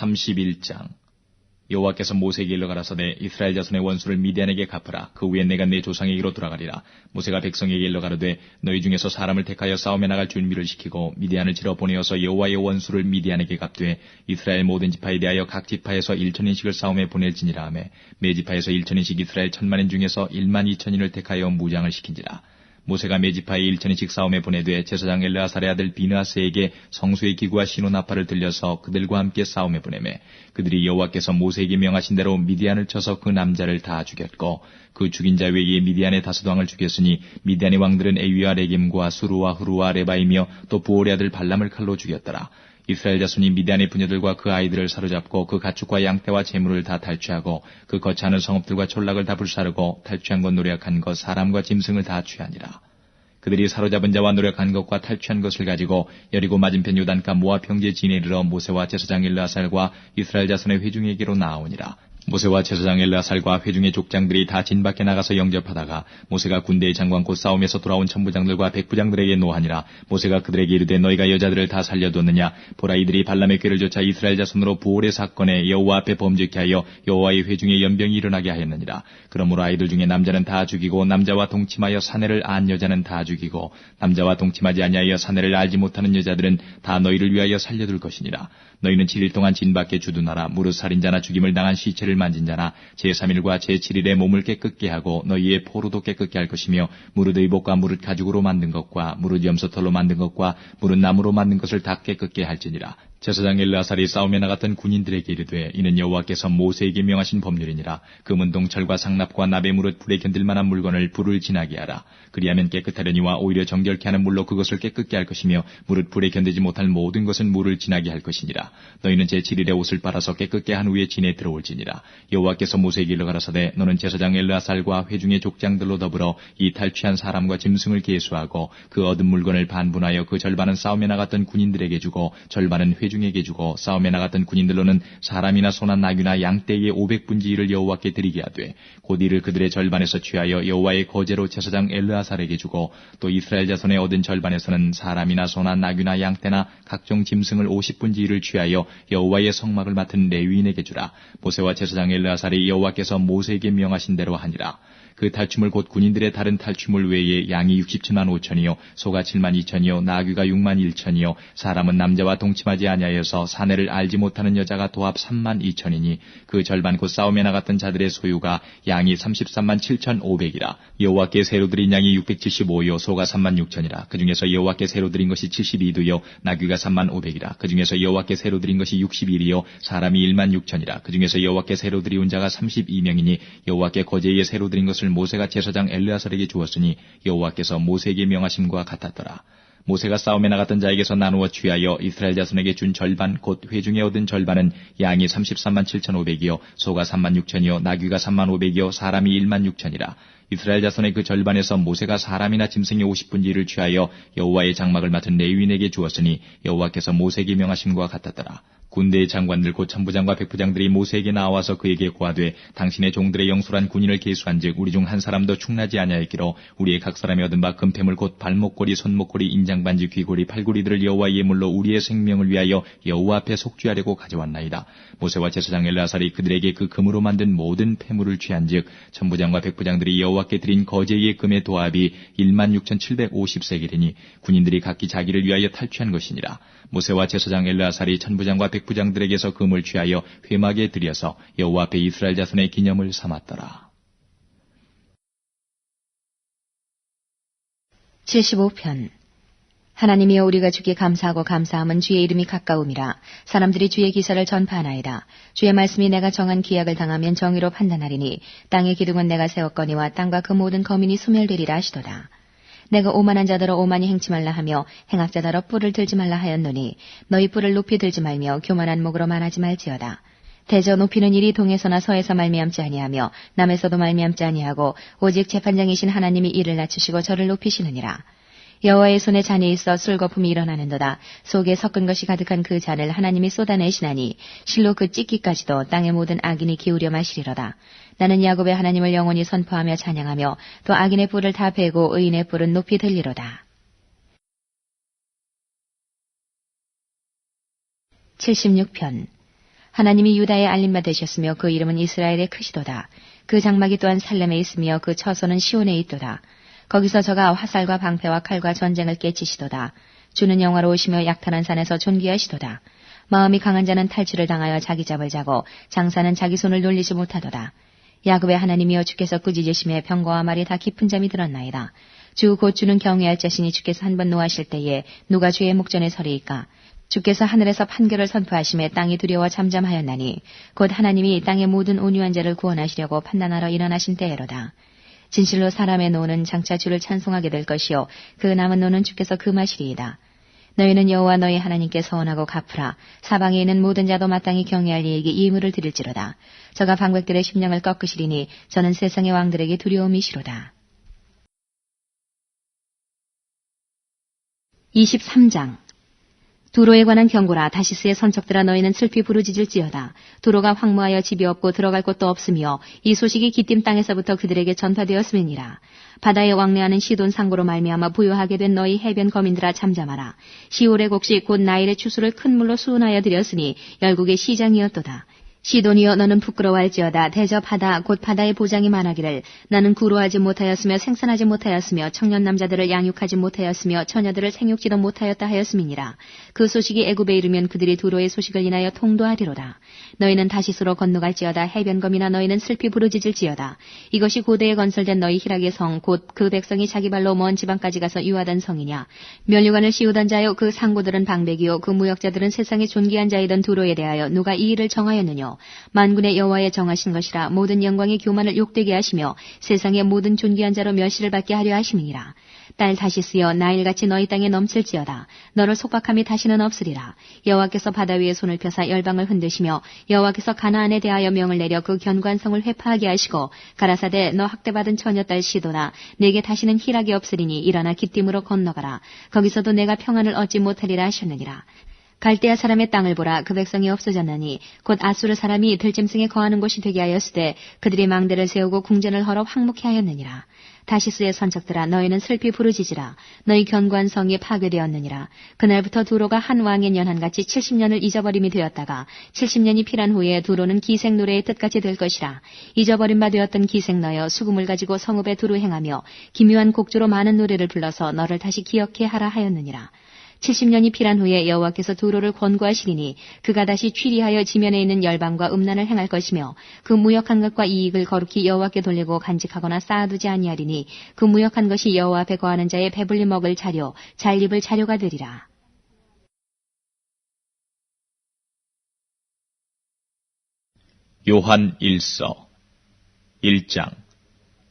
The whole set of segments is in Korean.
31장. 여호와께서 모세에게 일러 가라사대 이스라엘 자손의 원수를 미디안에게 갚으라. 그 후에 내가 내 조상에게로 돌아가리라. 모세가 백성에게 일러 가로되 너희 중에서 사람을 택하여 싸움에 나갈 준비를 시키고 미디안을 치러 보내어서 여호와의 원수를 미디안에게 갚되 이스라엘 모든 지파에 대하여 각 지파에서 1천인씩을 싸움에 보낼지니라 하매 매 지파에서 1천인씩 이스라엘 천만인 중에서 1만 2천인을 택하여 무장을 시킨지라 모세가 메지파에 일천인씩 싸움에 보내되 제사장 엘르아살의 아들 비느하스에게 성수의 기구와 신호나팔을 들려서 그들과 함께 싸움에 보내매 그들이 여호와께서 모세에게 명하신 대로 미디안을 쳐서 그 남자를 다 죽였고 그 죽인 자 외에 미디안의 다섯 왕을 죽였으니 미디안의 왕들은 에위와 레김과 수루와 후루와 레바이며 또 부올의 아들 발람을 칼로 죽였더라. 이스라엘 자손이 미디안의 부녀들과 그 아이들을 사로잡고 그 가축과 양떼와 재물을 다 탈취하고 그 거처하는 성읍들과 촌락을 다 불사르고 탈취한 것 노력한 것 사람과 짐승을 다 취하니라. 그들이 사로잡은 자와 노력한 것과 탈취한 것을 가지고 여리고 맞은편 요단가 모압 평지에 이르러 모세와 제사장 일라살과 이스라엘 자손의 회중에게로 나아오니라. 모세와 제사장 엘라살과 회중의 족장들이 다 진 밖에 나가서 영접하다가 모세가 군대의 장관 곧 싸움에서 돌아온 천부장들과 백부장들에게 노하니라. 모세가 그들에게 이르되 너희가 여자들을 다 살려뒀느냐? 보라 이들이 발람의 꾀를 쫓아 이스라엘 자손으로 부올의 사건에 여호와 앞에 범죄케 하여 여호와의 회중에 연병이 일어나게 하였느니라. 그러므로 아이들 중에 남자는 다 죽이고 남자와 동침하여 사내를 안 여자는 다 죽이고 남자와 동침하지 아니하여 사내를 알지 못하는 여자들은 다 너희를 위하여 살려둘 것이니라. 너희는 7일 동안 진 밖에 주둔하라. 무릇 살인자나 죽임을 당한 시체를 만진 자나 제3일과 제7일에 몸을 깨끗게 하고 너희의 포로도 깨끗게 할 것이며 무릇 의복과 무릇 가죽으로 만든 것과 무릇 염소털로 만든 것과 무릇 나무로 만든 것을 다 깨끗게 할지니라 제사장 엘라살이 싸움에 나갔던 군인들에게 이르되 이는 여호와께서 모세에게 명하신 법률이니라. 금은동 철과 상납과 나베 무릇 불에 견딜 만한 물건을 불을 지나게 하라. 그리하면 깨끗하려니와 오히려 정결케 하는 물로 그것을 깨끗게 할 것이며 무릇 불에 견디지 못할 모든 것은 물을 지나게 할 것이니라. 너희는 제7일에 옷을 빨아서 깨끗게 한 후에 진에 들어올지니라. 여호와께서 모세에게 일러 가라사대 너는 제사장 엘라살과 회중의 족장들로 더불어 이 탈취한 사람과 짐승을 계수하고 그 얻은 물건을 반분하여 그 절반은 싸움에 나갔던 군인들에게 주고 절반은 회 회중에게 주고 싸움에 나갔던 군인들로는 사람이나 소나 나귀나 양떼의 500분지 1을 여호와께 드리게 하되 곧 이를 그들의 절반에서 취하여 여호와의 거제로 제사장 엘르아살에게 주고 또 이스라엘 자손의 얻은 절반에서는 사람이나 소나 나귀나 양떼나 각종 짐승을 50분지 1을 취하여 여호와의 성막을 맡은 레위인에게 주라. 모세와 제사장 엘르아살이 여호와께서 모세에게 명하신 대로 하니라. 그 탈춤을 곧 군인들의 다른 탈춤을 외에 양이 67만 5천이요 소가 7만 2천이요 나귀가 6만 1천이요 사람은 남자와 동침하지 아니 하여서 사내를 알지 못하는 여자가 도합 3만 2천이니 그 절반 곧 싸움에 나갔던 자들의 소유가 양이 33만 7천 5백이라 여호와께 새로 드린 양이 675요 소가 3만 6천이라 그 중에서 여호와께 새로 드린 것이 72두요 나귀가 3만 5백이라 그 중에서 여호와께 새로 드린 것이 61이요 사람이 1만 6천이라 그 중에서 여호와께 새로 드리온 자가 32명이니 여호와께 거제에 새로 드린 것을 모세가 제사장 엘르아살에게 주었으니 여호와께서 모세에게 명하심과 같았더라. 모세가 싸움에 나갔던 자에게서 나누어 취하여 이스라엘 자손에게 준 절반 곧 회중에 얻은 절반은 양이 33만 7천5백이요 소가 3만 6천이요 나귀가 3만 5백이요 사람이 1만 6천이라 이스라엘 자손의 그 절반에서 모세가 사람이나 짐승의 50분지를 취하여 여호와의 장막을 맡은 레위인에게 주었으니 여호와께서 모세에게 명하심과 같았더라. 군대의 장관들 곧 천부장과 백부장들이 모세에게 나와서 그에게 고하되 당신의 종들의 영술한 군인을 계수한즉 우리 중 한 사람도 충나지 아니하였기로 우리의 각 사람이 얻은 바 금패물 곧 발목걸이 손목걸이 인장반지 귀걸이 팔걸이들을 여호와의 예물로 우리의 생명을 위하여 여호와 앞에 속죄하려고 가져왔나이다. 모세와 제사장 엘라살이 그들에게 그 금으로 만든 모든 패물을 취한즉 천부장과 백부장들이 여호와께 드린 거제의 금의 도합이 1만 6,750세겔이니 군인들이 각기 자기를 위하여 탈취한 것이니라. 모세와 제사장 엘라살이 천부장과 백부장들에게서 금을 취하여 회막에 들여서 여호와 앞에 이스라엘 자손의 기념을 삼았더라. 75편 하나님이여 우리가 주께 감사하고 감사함은 주의 이름이 가까움이라 사람들이 주의 기사를 전파하나이다. 주의 말씀이 내가 정한 기약을 당하면 정의로 판단하리니 땅의 기둥은 내가 세웠거니와 땅과 그 모든 거민이 소멸되리라 하시도다. 내가 오만한 자더러 오만히 행치 말라 하며 행악자더러 뿔을 들지 말라 하였노니 너희 뿔을 높이 들지 말며 교만한 목으로 말하지 말지어다. 대저 높이는 일이 동에서나 서에서 말미암지 아니하며 남에서도 말미암지 아니하고 오직 재판장이신 하나님이 이를 낮추시고 저를 높이시느니라. 여호와의 손에 잔이 있어 술거품이 일어나는도다. 속에 섞은 것이 가득한 그 잔을 하나님이 쏟아내시나니 실로 그 찢기까지도 땅의 모든 악인이 기울여 마시리로다. 나는 야곱의 하나님을 영원히 선포하며 찬양하며 또 악인의 뿔을 다 베고 의인의 뿔은 높이 들리로다. 76편 하나님이 유다에 알림바 되셨으며 그 이름은 이스라엘의 크시도다. 그 장막이 또한 살렘에 있으며 그 처소는 시온에 있도다. 거기서 저가 화살과 방패와 칼과 전쟁을 깨치시도다. 주는 영화로우시며 약탈한 산에서 존귀하시도다. 마음이 강한 자는 탈취를 당하여 자기 잡을 자고 장사는 자기 손을 놀리지 못하도다. 야곱의 하나님이여 주께서 꾸짖으심에 병거와 말이 다 깊은 잠이 들었나이다. 주 곧 주는 경외할 자신이 주께서 한 번 노하실 때에 누가 주의 목전에 서리이까. 주께서 하늘에서 판결을 선포하심에 땅이 두려워 잠잠하였나니 곧 하나님이 땅의 모든 온유한 자를 구원하시려고 판단하러 일어나신 때에로다. 진실로 사람의 노는 장차 주를 찬송하게 될 것이요 그 남은 노는 주께서 금하시리이다. 너희는 여호와 너희 하나님께 서원하고 갚으라. 사방에 있는 모든 자도 마땅히 경외할 이에게 이물을 드릴지로다. 저가 방백들의 심령을 꺾으시리니 저는 세상의 왕들에게 두려움이시로다. 23장 두로에 관한 경고라 다시스의 선척들아 너희는 슬피 부르짖을지어다. 두로가 황무하여 집이 없고 들어갈 곳도 없으며 이 소식이 기띔 땅에서부터 그들에게 전파되었음이니라. 바다에 왕래하는 시돈 상고로 말미암아 부유하게 된 너희 해변 거민들아 잠잠하라. 시올의 곡식 곧 나일의 추수를 큰 물로 수은하여 드렸으니 열국의 시장이었도다. 시돈이여 너는 부끄러워할지어다. 대접하다. 곧 바다의 보장이 많아기를 나는 구로하지 못하였으며 생산하지 못하였으며 청년 남자들을 양육하지 못하였으며 처녀들을 생육지도 못하였다 하였음이니라. 그 소식이 애굽에 이르면 그들이 두로의 소식을 인하여 통도하리로다. 너희는 다시스로 건너갈지어다. 해변검이나 너희는 슬피 부르짖을지어다. 이것이 고대에 건설된 너희 희락의 성 곧 그 백성이 자기 발로 먼 지방까지 가서 유하던 성이냐. 면류관을 씌우던 자요 그 상고들은 방백이요 그 무역자들은 세상에 존귀한 자이던 두로에 대하여 누가 이 일을 정하였느 뇨 만군의 여호와의 정하신 것이라 모든 영광의 교만을 욕되게 하시며 세상의 모든 존귀한 자로 멸시를 받게 하려 하심이니라. 딸 다시 쓰여 나일같이 너희 땅에 넘칠지어다. 너를 속박함이 다시는 없으리라. 여호와께서 바다 위에 손을 펴사 열방을 흔드시며 여호와께서 가나안에 대하여 명을 내려 그 견관성을 회파하게 하시고 가라사대 너 학대받은 처녀딸 시도나 내게 다시는 희락이 없으리니 일어나 기띔으로 건너가라. 거기서도 내가 평안을 얻지 못하리라 하셨느니라. 갈대아 사람의 땅을 보라 그 백성이 없어졌나니 곧 아수르 사람이 들짐승에 거하는 곳이 되게 하였으되 그들이 망대를 세우고 궁전을 헐어 황무케 하였느니라. 다시스의 선척들아 너희는 슬피 부르짖으라 너희 견고한 성이 파괴되었느니라. 그날부터 두로가 한 왕의 년한같이 70년을 잊어버림이 되었다가 70년이 필한 후에 두로는 기생 노래의 뜻같이 될 것이라. 잊어버림 바 되었던 기생 너여 수금을 가지고 성읍에 두루 행하며 기묘한 곡조로 많은 노래를 불러서 너를 다시 기억해 하라 하였느니라. 70년이 필한 후에 여호와께서 두로를 권고하시리니 그가 다시 취리하여 지면에 있는 열방과 음란을 행할 것이며 그 무역한 것과 이익을 거룩히 여호와께 돌리고 간직하거나 쌓아두지 아니하리니 그 무역한 것이 여호와 앞에 거하는 자의 배불리 먹을 자료 잘 입을 자료가 되리라. 요한 1서 1장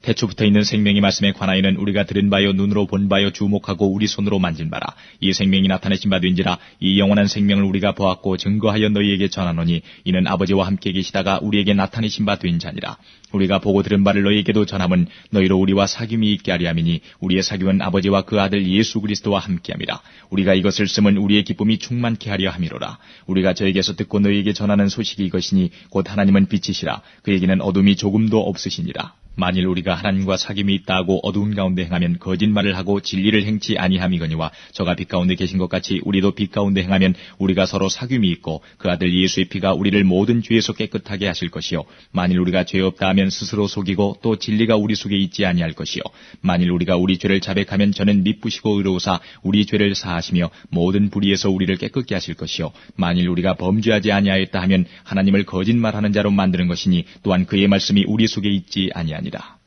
태초부터 있는 생명이 말씀에 관하여는 우리가 들은 바요 눈으로 본 바요 주목하고 우리 손으로 만진 바라. 이 생명이 나타내신 바 된지라 이 영원한 생명을 우리가 보았고 증거하여 너희에게 전하노니 이는 아버지와 함께 계시다가 우리에게 나타내신 바 된 자니라. 우리가 보고 들은 바를 너희에게도 전함은 너희로 우리와 사귐이 있게 하려 함이니 우리의 사귐은 아버지와 그 아들 예수 그리스도와 함께함이라. 우리가 이것을 쓰면 우리의 기쁨이 충만케 하려 함이로라. 우리가 저에게서 듣고 너희에게 전하는 소식이 이것이니 곧 하나님은 빛이시라. 그에게는 어둠이 조금도 없으시니라 만일 우리가 하나님과 사귐이 있다고 어두운 가운데 행하면 거짓말을 하고 진리를 행치 아니함이거니와 저가 빛 가운데 계신 것 같이 우리도 빛 가운데 행하면 우리가 서로 사귐이 있고 그 아들 예수의 피가 우리를 모든 죄에서 깨끗하게 하실 것이요. 만일 우리가 죄 없다 하면 스스로 속이고 또 진리가 우리 속에 있지 아니할 것이요. 만일 우리가 우리 죄를 자백하면 저는 미쁘시고 의로우사 우리 죄를 사하시며 모든 불의에서 우리를 깨끗게 하실 것이요. 만일 우리가 범죄하지 아니하였다 하면 하나님을 거짓말하는 자로 만드는 것이니 또한 그의 말씀이 우리 속에 있지 아니하니 라